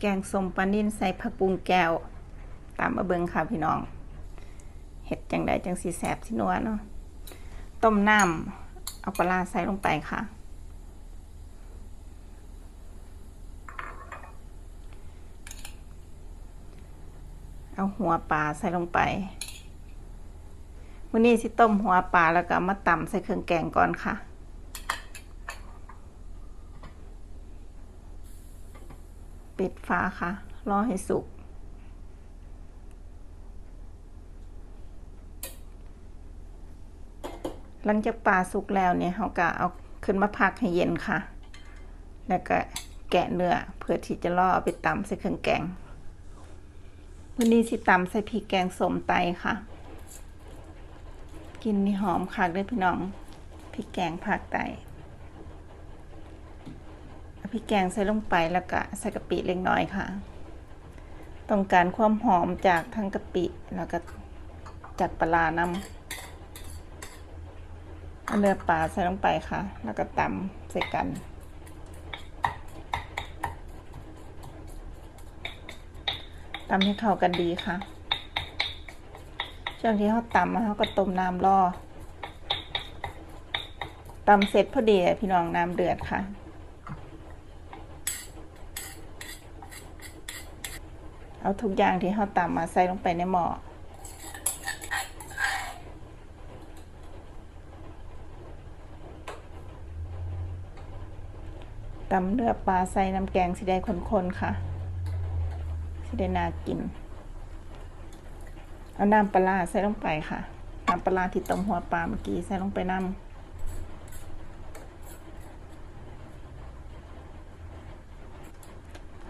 แกงส้มปลานิ่นใส่ผักบุ้งแก้ว ตามมาเบิงค่ะพี่น้อง เห็ดจังใดจังสีแสบสินัวเนาะ ต้มน้ำเอาปลาใส่ลงไปค่ะ เอาหัวปลาใส่ลงไปวันนี้สิต้มหัวปลาแล้วก็มาตำใส่เครื่องแกงก่อนค่ะ ปิดฝาค่ะ รอให้สุก หลังจากปลาสุกแล้วเนี่ยเขาก็เอาขึ้นมาพักให้เย็นค่ะ แล้วก็แกะเนื้อเพื่อที่จะล่อเอาไปตำใส่เครื่องแกงวันนี้สิตำใส่พริกแกงสมไตค่ะ กินนี่หอมคักเลยพี่น้องพริกแกงภาคใต้เอา พริกแกงใส่ลงไปแล้วก็ใส่กะปิเล็กน้อยค่ะ ต้องการความหอมจากทั้งกะปิแล้วก็จากปลาน้ำเอาเนื้อปลาใส่ลงไปค่ะ แล้วก็ตำใส่กันตำให้เข้ากันดีค่ะ ช่วงที่เขาตำเขาก็ต้มน้ำรอตำเสร็จพอดีพี่น้องน้ำเดือดค่ะ เอาทุกอย่างที่เขาตำมาใส่ลงไปในหม้อตำเนื้อปลาใส่น้ำแกงสีแดงข้นๆค่ะสีแดงน่ากิน เอาน้ำปลาใส่ลงไปค่ะ น้ำปลาร้าที่ต้มหัวปลาเมื่อกี้ใส่ลงไปน้ำ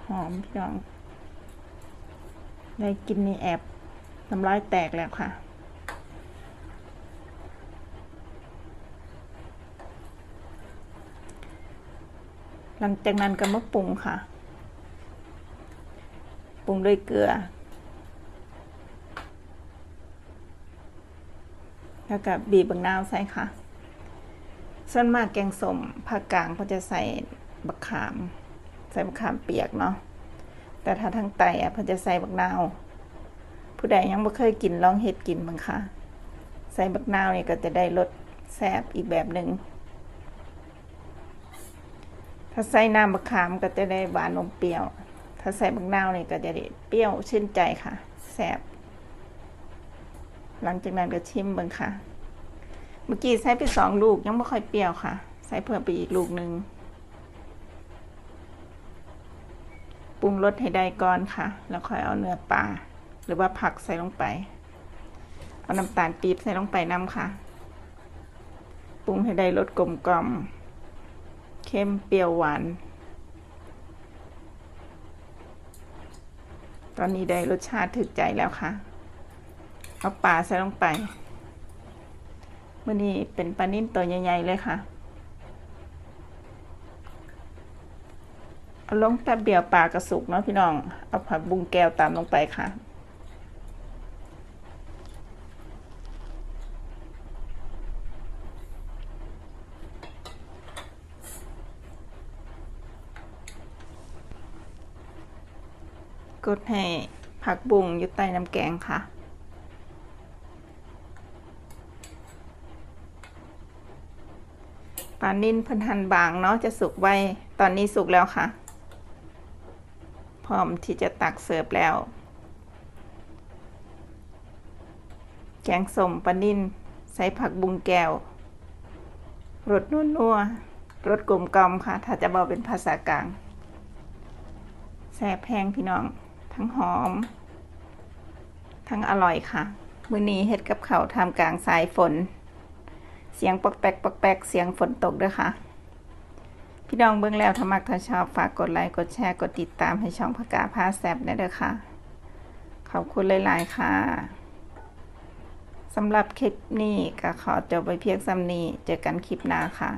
หอมพี่น้อง ได้กินนี่แอบน้ำลายแตกแล้วค่ะ หลังจากนั้นก็มาปรุงค่ะ ปรุงด้วยเกลือ แล้วก็บีบบังนาวใส่ค่ะ ส่วนมากแกงส้มภาคกลางเขาจะใส่บักขาม ใส่บักขามเปียกเนาะ แต่ถ้าทางใต้อะเขาจะใส่บักนาว ผู้ใดยังไม่เคยกินลองเห็ดกินบ้างค่ะ ใส่บักนาวนี่ก็จะได้รสแซ่บอีกแบบหนึ่งถ้าใส่น้ำบักขามก็จะได้หวานนมเปรี้ยว ถ้าใส่บักนาวนี่ก็จะได้เปรี้ยวชื่นใจค่ะแซ่บหลังจากนั้นก็ชิมเบิ่งค่ะ เมื่อกี้ใส่ไปสองลูกยังไม่ค่อยเปรี้ยวค่ะ ใส่เพิ่มไปอีกลูกหนึ่ง ปรุงรสให้ได้ก่อนค่ะ แล้วค่อยเอาเนื้อปลาหรือว่าผักใส่ลงไป เอาน้ำตาลปี๊บใส่ลงไปน้ำค่ะ ปรุงให้ได้รสกลมกล่อมเค็มเปรี้ยวหวาน ตอนนี้ได้รสชาติถึกใจแล้วค่ะ เอาปลาใส่ลงไปมื่อนี้เป็นปลานิ่มตัวใหญ่ๆเลยค่ะ เอาลงแป๊บเดียวปลากระสุกเนาะพี่น้อง เอาผักบุ้งแก้วตามลงไปค่ะ กดให้ผักบุ้งอยู่ใต้น้ำแกงค่ะปลานิ่นพันหันบางเนาะจะสุกไวตอนนี้สุกแล้วค่ะ ร้อมที่จะตักเสิร์ฟแล้ว แกงส้มปลานิ่นใส่ผักบุงแก้วรสนัวนัวรสกลมกล่อมค่ะ ถ้าจะบอกเป็นภาษากลางแซ่บแพงพี่น้อง ทั้งหอม ทั้งอร่อยค่ะ มื้อนี้เฮ็ดกับเขาทำกลางสายฝน เสียงปอกแปกปอกแปกเสียงฝนตกด้วยค่ะ พี่น้องเบื้องแล้วถ้ามักถ้าชอบฝากกดไลค์กดแชร์กดติดตามให้ช่องพกาพาแซบได้เด้อค่ะ ขอบคุณหลายๆค่ะสำหรับคลิปนี้ก็ขอจบไปเพียงซ้ำนี้เจอกันคลิปหน้าค่ะ